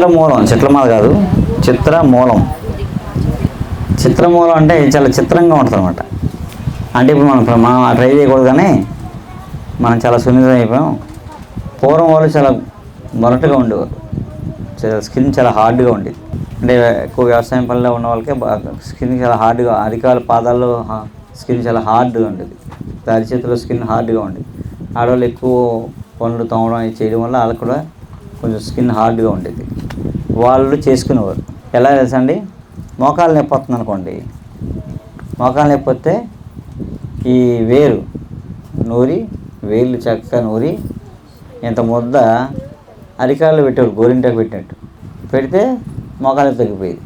చిత్రమూలం చిత్రమాల కాదు చిత్రమూలం. చిత్రమూలం అంటే చాలా చిత్రంగా ఉంటుంది అనమాట అంటే ఇప్పుడు మనం మనం ట్రై చేయకూడదు కానీ మనం చాలా సున్నితం అయిపోయాం. పూర్వం వాళ్ళు చాలా మొరటుగా ఉండేవారు చాలా స్కిన్ చాలా హార్డ్గా ఉండేది. అంటే ఎక్కువ వ్యవసాయం పనిలో ఉన్న వాళ్ళకే బాగా స్కిన్ చాలా హార్డ్గా అధికారుల పాదాల్లో స్కిన్ చాలా హార్డ్గా ఉండేది. దారి చేతిలో స్కిన్ హార్డ్గా ఉండేది. ఆడవాళ్ళు ఎక్కువ పనులు తోమడం చేయడం వల్ల వాళ్ళకి కూడా కొంచెం స్కిన్ హార్డ్గా ఉండేది. వాళ్ళు చేసుకునేవారు. ఎలా తెలుసండి? మోకాలు నొప్పి వస్తుంది అనుకోండి. మోకాలు నొప్పి వస్తే ఈ వేరు నూరి వేళ్ళు చక్కగా నూరి ఇంత ముద్ద అరికాళ్ళు పెట్టారు గోరింటకు పెట్టినట్టు. పెడితే మోకాలు తగ్గిపోయేది.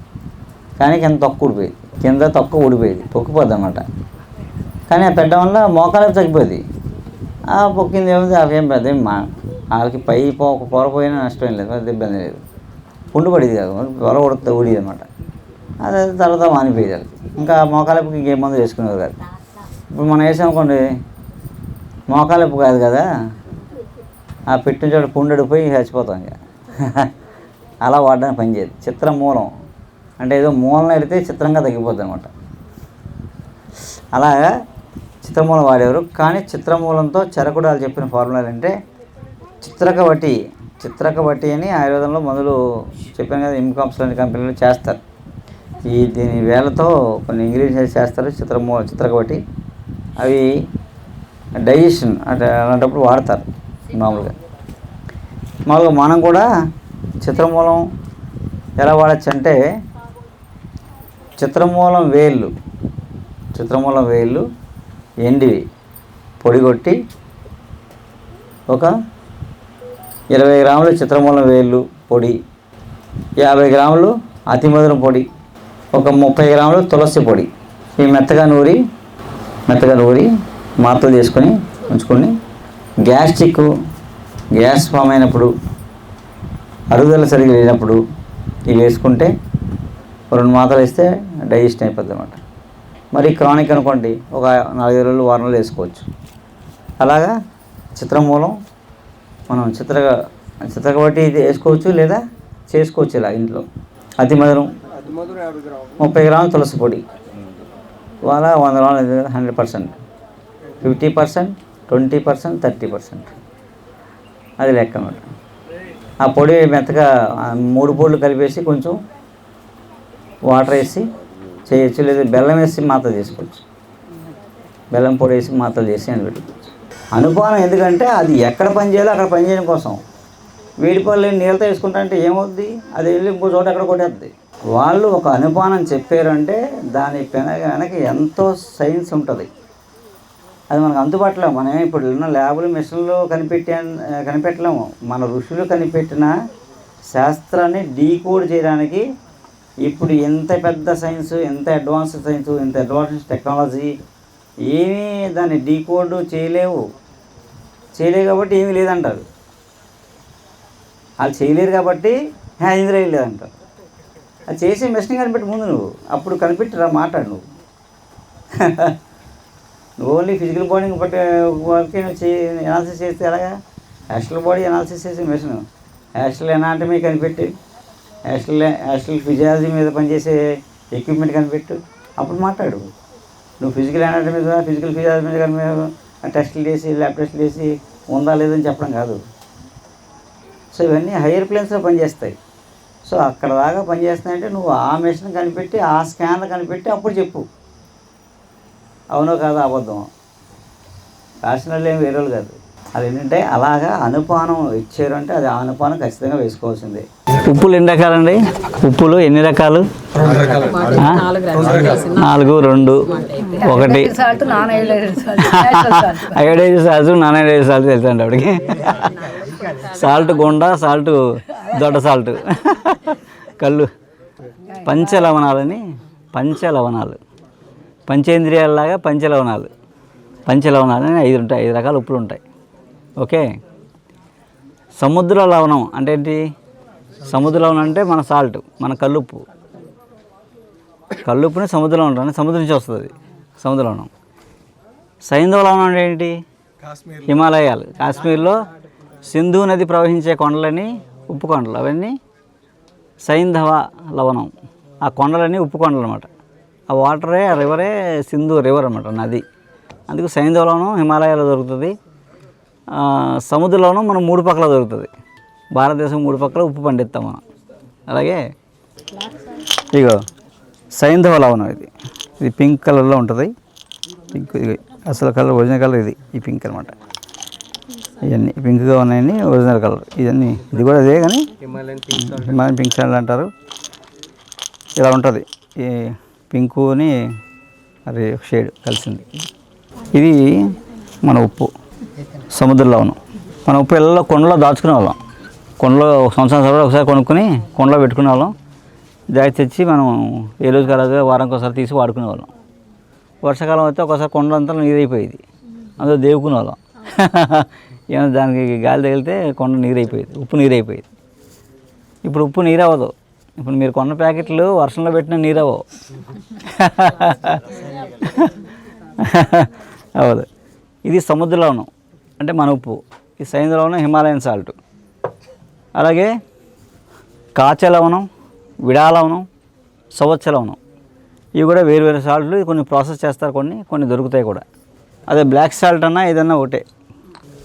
కానీ కింద తొక్క ఊడిపోయేది. కింద తొక్క ఊడిపోయేది. పొక్కిపోద్ది అనమాట కానీ ఆ పెట్టడం వల్ల మోకాలు తగ్గిపోయేది ఆ పొక్కింది ఏముంది? అవేం పెద్ద మా వాళ్ళకి పై పో పొరపోయినా నష్టం ఏం లేదు. పెద్ద ఇబ్బంది లేదు. పుండు పడేది కాదు గొల కొడుతూ ఊడేది అనమాట. అదే తర్వాత మానిపోయేది వాళ్ళకి ఇంకా మోకాలపుకి ఇంకేం మందు వేసుకునేది కాదు. ఇప్పుడు మనం వేసామనుకోండి మోకాలపు కాదు కదా ఆ పెట్టిన చోట పుండడిపోయి చచ్చిపోతాం ఇక. అలా వాడడానికి పనిచేయదు చిత్ర మూలం. అంటే ఏదో మూలం వెళితే చిత్రంగా తగ్గిపోద్ది అనమాట. అలాగా చిత్రమూలం వాడేవారు. కానీ చిత్రమూలంతో చెరకుడాలు చెప్పిన ఫార్ములాలు అంటే చిత్రక చిత్రక బట్టి అని ఆయుర్వేదంలో మందులు చెప్పాను కదా ఇన్కామ్స్ లాంటి కంపెనీలు చేస్తారు. ఈ దీని వేలతో కొన్ని ఇంగ్రీడియంట్స్ చేస్తారు చిత్రమూ చిత్రక బట్టి అవి డైజెషన్ అంటే అలాంటప్పుడు వాడతారు మామూలుగా. మామూలుగా మనం కూడా చిత్రమూలం ఎలా వాడచ్చు అంటే చిత్రమూలం వేళ్ళు చిత్రమూలం వేళ్ళు ఎండివి పొడిగొట్టి ఒక ఇరవై గ్రాములు చిత్రమూలం వేళ్ళు పొడి యాభై గ్రాములు అతిమధురం పొడి ఒక ముప్పై గ్రాములు తులసి పొడి. ఈ మెత్తగా నూరి మెత్తగా నూరి మాత్రలు తీసుకొని ఉంచుకొని గ్యాస్ట్రిక్ గ్యాస్ ఫామ్ అయినప్పుడు అరుగుదల సరిగ్గా లేనప్పుడు ఇవి వేసుకుంటే రెండు మాత్రలు వేస్తే డైజెషన్ అయిపోద్ది అనమాట మరి క్రానిక్ అనుకోండి ఒక నాలుగైదు రోజులు వారం రోజులు వేసుకోవచ్చు. అలాగా చిత్రమూలం మనం చిత్ర చిత్రక బట్టి ఇది వేసుకోవచ్చు లేదా చేసుకోవచ్చు ఇలా ఇంట్లో. అతి మధురం. ముప్పై గ్రాములు తులసి పొడి. వాళ్ళ వంద గ్రాములు hundred percent. Fifty percent twenty percent thirty percent. అది లెక్క అన్నమాట. ఆ పొడి మెత్తగా మూడు పొడులు కలిపేసి కొంచెం వాటర్ వేసి చేయొచ్చు. లేదా బెల్లం వేసి మాత్ర చేసుకోవచ్చు. బెల్లం పొడి వేసి మాత్రలు చేసి అని పెట్టుకోవచ్చు అనుపానం ఎందుకంటే అది ఎక్కడ పని చేయాలో అక్కడ పని చేయడం కోసం. వేడి పళ్ళు నీళ్ళతో వేసుకుంటా అంటే ఏమవుద్ది? అది వెళ్ళి ఇంకో చోట ఎక్కడ కొట్టేద్ది. వాళ్ళు ఒక అనుపానం చెప్పారంటే దాని పెన వెనక ఎంతో సైన్స్ ఉంటుంది. అది మనకు అందుబాటులో మనం ఇప్పుడు ఉన్న ల్యాబులు మిషన్లు కనిపెట్టే కనిపెట్టలేము. మన ఋషులు కనిపెట్టిన శాస్త్రాన్ని డీకోడ్ చేయడానికి ఇప్పుడు ఎంత పెద్ద సైన్స్ ఎంత అడ్వాన్స్ సైన్స్ ఎంత అడ్వాన్స్ టెక్నాలజీ ఏమీ దాన్ని డీకోడ్ చేయలేవు. చేయలేవు కాబట్టి ఏమీ లేదంటారు. వాళ్ళు చేయలేరు కాబట్టి "హే, ఏం లేదంటారు. అది చేసే మిషన్ కనిపెట్టి ముందు నువ్వు అప్పుడు కనిపెట్టిరా మాట్లాడు నువ్వు. నువ్వు ఓన్లీ ఫిజికల్ బాడీ బట్టి వర్క్ నువ్వు చే ఎనాలిసిస్ చేస్తే ఎలాగా? యాస్ట్రల్ బాడీ ఎనాలిసిస్ చేసే మిషన్ యాస్ట్రల్ ఎనాటమీ కనిపెట్టి యాస్ట్రల్ యాస్ట్రల్ ఫిజియాలజీ మీద పనిచేసే ఎక్విప్మెంట్ కనిపెట్టు అప్పుడు మాట్లాడు. నువ్వు ఫిజికల్ ఎనాటమీ మీద ఫిజికల్ ఫిజియాలజీ మీద కనిపె టెస్టులు చేసి ల్యాబ్ టెస్టులు చేసి ఉందా లేదని చెప్పడం కాదు. సో ఇవన్నీ హైయర్ ప్లేన్స్లో పనిచేస్తాయి. సో అక్కడ దాకా పనిచేస్తున్నాయంటే నువ్వు ఆ మిషన్ కనిపెట్టి ఆ స్కానర్ కనిపెట్టి అప్పుడు చెప్పు. అవునో కాదు అబద్ధం రాసిన వాళ్ళు ఏం వేరే వాళ్ళు కాదు. అది ఏంటంటే అలాగా అనుపానం ఇచ్చారు అంటే అది ఆ అనుపానం ఖచ్చితంగా వేసుకోవాల్సిందే. ఉప్పులు ఎన్ని రకాలండి? ఉప్పులు ఎన్ని రకాలు? నాలుగు రెండు ఒకటి. Salt non iodide salt iodized salt. Non iodized salt తెలుసు అండి ఆవిడకి. సాల్ట్ గుండ సాల్ట్ దొడ్డ సాల్ట్. కళ్ళు. పంచలవణాలని పంచలవణాలు. పంచేంద్రియాలలాగా పంచలవణాలు. పంచలవణాలు అని ఐదు ఉంటాయి ఐదు రకాల ఉప్పులు ఉంటాయి. ఓకే? సముద్ర లవణం అంటే ఏంటి? సముద్ర అంటే మన సాల్ట్ మన కల్లుప్పు. కల్లుప్పుని సముద్రంలో ఉంటుంది సముద్రం నుంచి వస్తుంది సముద్ర లవణం సైంధవ లవణం అంటే ఏంటి? హిమాలయాలు. కాశ్మీర్లో సింధు నది ప్రవహించే కొండలని ఉప్పు కొండలు. అవన్నీ సైంధవ లవణం. ఆ కొండలన్నీ ఉప్పు కొండలు అనమాట ఆ వాటరే ఆ రివరే సింధు రివర్ అనమాట నది. అందుకు సైంధవ లవణం హిమాలయాలో దొరుకుతుంది సముద్రంలోనూ మనం మూడు పక్కల దొరుకుతుంది. భారతదేశం మూడు పక్కల ఉప్పు పండిస్తాం మనం. అలాగే ఇగో సైంధవ లవణం ఇది. ఇది పింక్ కలర్లో ఉంటుంది. పింక్ ఇది అసలు కలర్ ఒరిజినల్ కలర్ ఇది. ఈ పింక్ అనమాట ఇవన్నీ పింక్గా ఉన్నాయని ఒరిజినల్ కలర్. ఇవన్నీ ఇది కూడా అదే కానీ హిమాలయన్ పింక్ సాండ్ అంటారు. ఇలా ఉంటుంది. ఈ పింకుని అది షేడ్ కలిసింది. ఇది మన ఉప్పు. సముద్రంలో ఉన్నాం మన ఉప్పు ఇళ్ళలో కొండలో దాచుకునే వాళ్ళం. కొండలో ఒక సంవత్సరం తర్వాత ఒకసారి కొనుక్కొని కొండలో పెట్టుకునే వాళ్ళం. జాగ్రత్త తెచ్చి మనం ఏ రోజు కలగా వారానికి ఒకసారి తీసి వాడుకునే వాళ్ళం. వర్షాకాలం అయితే ఒకసారి కొండలంతా నీరైపోయేది. అందులో దేవుకునే వాళ్ళం. ఏమైనా దానికి గాలి తగిలితే కొండ నీరైపోయేది ఉప్పు నీరైపోయేది. ఇప్పుడు ఉప్పు నీరవ్వదు. ఇప్పుడు మీరు కొన్న ప్యాకెట్లు వర్షంలో పెట్టిన నీరవ్వవు. అవ్వదు. ఇది సముద్రలోనం. అంటే మన ఉప్పు. ఈ సైంధవ హిమాలయన్ సాల్ట్. అలాగే కాచలవనం విడాలవనం విడా సవచ్చ ఇవి కూడా వేరు వేరు సాల్ట్లు కొన్ని ప్రాసెస్ చేస్తారు కొన్ని కొన్ని దొరుకుతాయి కూడా. అదే బ్లాక్ సాల్ట్ అన్నా ఏదన్నా ఒకటే.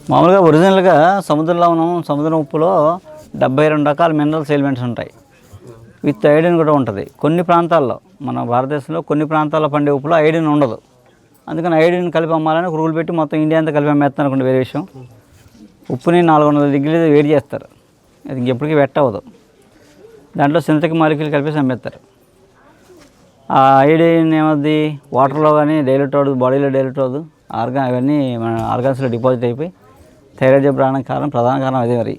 మామూలుగా ఒరిజినల్గా సముద్ర లవణం సముద్రం ఉప్పులో డెబ్బై రెండు రకాల మినరల్స్ ఎలిమెంట్స్ ఉంటాయి. విత్ ఐడిన్ కూడా ఉంటుంది. కొన్ని ప్రాంతాల్లో మన భారతదేశంలో కొన్ని ప్రాంతాల్లో పండే ఉప్పులో ఐడిన్ ఉండదు. అందుకని ఐడిన్ కలిపి అమ్మాలని ఒక రూల్ పెట్టి మొత్తం ఇండియా అంతా కలిపి అమ్మేస్తాను అనుకోండి వేరే విషయం. ఉప్పుని నాలుగు వందల డిగ్రీలు వేడి చేస్తారు. అది ఇంకెప్పటికీ వెట్ అవ్వదు దాంట్లో సింథటిక్ మాలిక్యూల్ కలిపేసి అమ్మేస్తారు ఆ ఐడిన్ ఏమవుద్ది వాటర్లో కానీ డైలెట్ అవ్వదు బాడీలో డైలెట్ అవ్వదు. ఆర్గాన్ అవన్నీ మన ఆర్గాన్స్లో డిపాజిట్ అయిపోయి థైరాయిడ్ ప్రాణం కారణం ప్రధాన కారణం అదే మరి.